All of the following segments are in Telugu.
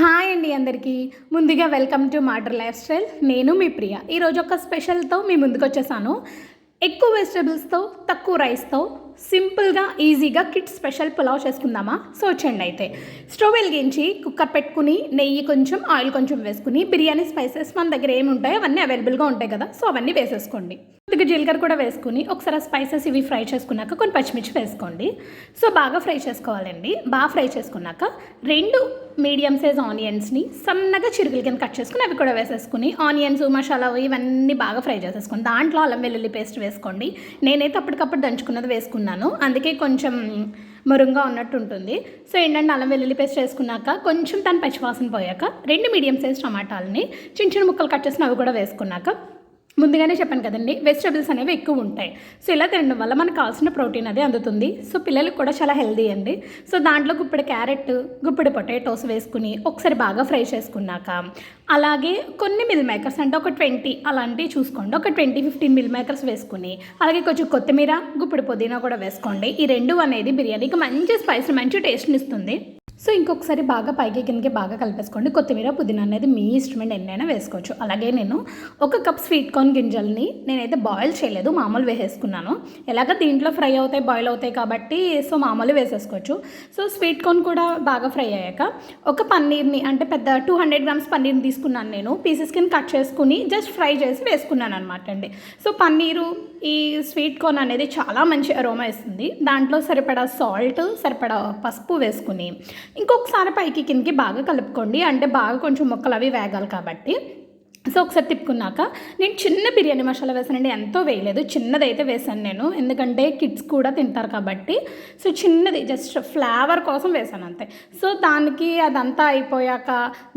హాయ్ అండి అందరికీ. ముందుగా welcome to matter life style. నేను మీ ప్రియ. ఈరోజు ఒక స్పెషల్తో మీ ముందుకు వచ్చేసాను. ఎక్కువ వెజిటబుల్స్తో తక్కువ రైస్తో సింపుల్గా ఈజీగా కిట్ స్పెషల్ పులావ్ చేసుకుందామా? సో వచ్చండి అయితే. స్టవ్ వెలిగించి కుక్కర్ పెట్టుకుని నెయ్యి కొంచెం ఆయిల్ కొంచెం వేసుకుని బిర్యానీ స్పైసెస్ మన దగ్గర ఏమి ఉంటాయో అవన్నీ అవైలబుల్గా ఉంటాయి కదా. సో అవన్నీ వేసేసుకోండి. కొద్దిగా జీలకర్ర కూడా వేసుకుని ఒకసారి స్పైసెస్ ఇవి ఫ్రై చేసుకున్నాక కొన్ని పచ్చిమిర్చి వేసుకోండి. సో బాగా ఫ్రై చేసుకోవాలండి. బాగా ఫ్రై చేసుకున్నాక రెండు మీడియం సైజ్ ఆనియన్స్ని సన్నగా చిరుగుల కింద కట్ చేసుకుని అవి కూడా వేసేసుకుని ఆనియన్స్ మసాలా ఇవన్నీ బాగా ఫ్రై చేసేసుకోండి దాంట్లో అల్లం వెల్లుల్లి పేస్ట్ వేసుకోండి. నేనైతే అప్పటికప్పుడు దంచుకున్నది వేసుకున్నాను. అందుకే కొంచెం మురుంగా ఉన్నట్టు ఉంటుంది. సో ఏంటంటే అల్లం వెల్లుల్లి పేస్ట్ వేసుకున్నాక కొంచెం దాని పచ్చివాసన పోయాక రెండు మీడియం సైజ్ టమాటాలని చిన్న చిన్న ముక్కలు కట్ చేసిన అవి కూడా వేసుకున్నాక ముందుగానే చెప్పాను కదండి వెజిటబుల్స్ అనేవి ఎక్కువ ఉంటాయి. సో ఇలా తినడం వల్ల మనకు కావాల్సిన ప్రోటీన్ అది అందుతుంది. సో పిల్లలకు కూడా చాలా హెల్దీ అండి. సో దాంట్లో గుప్పిడి క్యారెట్ గుప్పిడి పొటాటోస్ వేసుకుని ఒకసారి బాగా ఫ్రై చేసుకున్నాక అలాగే కొన్ని మిల్ మేకర్స్ అంటే ఒక ట్వంటీ అలాంటివి చూసుకోండి. ఒక ట్వంటీ ఫిఫ్టీన్ మిల్ మేకర్స్ వేసుకుని అలాగే కొంచెం కొత్తిమీర గుప్పిడి పుదీనా కూడా వేసుకోండి. ఈ రెండు అనేది బిర్యానీకి మంచి స్పైస్ మంచి టేస్ట్ని ఇస్తుంది. సో ఇంకొకసారి బాగా పైకి కిందకి బాగా కలిపేసుకోండి. కొత్తిమీర పుదీనా అనేది మీ ఇష్టమైన ఎన్నైనా వేసుకోవచ్చు. అలాగే నేను ఒక కప్ స్వీట్ కార్న్ గింజల్ని నేనైతే బాయిల్ చేయలేదు మామూలు వేసేసుకున్నాను. ఎలాగ దీంట్లో ఫ్రై అవుతాయి బాయిల్ అవుతాయి కాబట్టి సో మామూలు వేసేసుకోవచ్చు. సో స్వీట్ కార్న్ కూడా బాగా ఫ్రై అయ్యాక ఒక పన్నీర్ని అంటే పెద్ద టూ హండ్రెడ్ గ్రామ్స్ పన్నీర్ని తీసుకున్నాను నేను. పీసెస్ కింద కట్ చేసుకుని జస్ట్ ఫ్రై చేసి వేసుకున్నాను అనమాట అండి. సో పన్నీరు ఈ స్వీట్ కార్న్ అనేది చాలా మంచి అరోమా ఇస్తుంది. దాంట్లో సరిపడా సాల్ట్ సరిపడా పసుపు వేసుకుని ఇంకొకసారి పైకి కిందకి బాగా కలుపుకోండి. అంటే బాగా కొంచెం ముక్కలు అవి వేగాలి కాబట్టి. సో ఒకసారి తిప్పుకున్నాక నేను చిన్న బిర్యానీ మసాలా వేసానండి ఎంతో వేయలేదు. చిన్నదైతే వేసాను నేను. ఎందుకంటే కిడ్స్ కూడా తింటారు కాబట్టి. సో చిన్నది జస్ట్ ఫ్లేవర్ కోసం వేసాను అంతే. సో దానికి అదంతా అయిపోయాక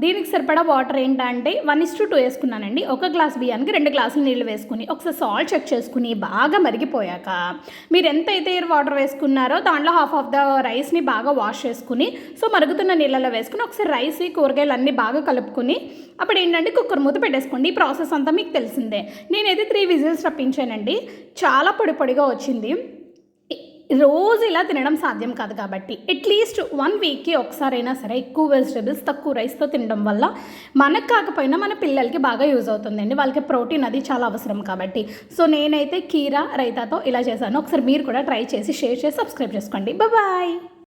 దీనికి సరిపడా వాటర్ ఏంటంటే వన్ ఇస్ టు టూ వేసుకున్నానండి. ఒక గ్లాస్ బియ్యానికి రెండు గ్లాసులు నీళ్ళు వేసుకుని ఒకసారి సాల్ట్ చెక్ చేసుకుని బాగా మరిగిపోయాక మీరు ఎంత అయితే వాటర్ వేసుకున్నారో దాంట్లో హాఫ్ ఆఫ్ ద రైస్ని బాగా వాష్ చేసుకుని సో మరుగుతున్న నీళ్ళలో వేసుకుని ఒకసారి రైస్ కూరగాయలు అన్నీ బాగా కలుపుకుని అప్పుడు ఏంటంటే కుక్కర్ మూత పెట్టేసుకోండి ఈ ప్రాసెస్ అంతా మీకు తెలిసిందే. నేనైతే త్రీ విజిల్స్ రప్పించానండి. చాలా పొడి పొడిగా వచ్చింది. రోజు ఇలా తినడం సాధ్యం కాదు కాబట్టి అట్లీస్ట్ వన్ వీక్కి ఒకసారైనా సరే ఎక్కువ వెజిటబుల్స్ తక్కువ రైస్తో తినడం వల్ల మనకు కాకపోయినా మన పిల్లలకి బాగా యూజ్ అవుతుందండి. వాళ్ళకి ప్రోటీన్ అది చాలా అవసరం కాబట్టి. సో నేనైతే కీరా రైతాతో ఇలా చేశాను. ఒకసారి మీరు కూడా ట్రై చేసి షేర్ చేసి సబ్స్క్రైబ్ చేసుకోండి. బాయ్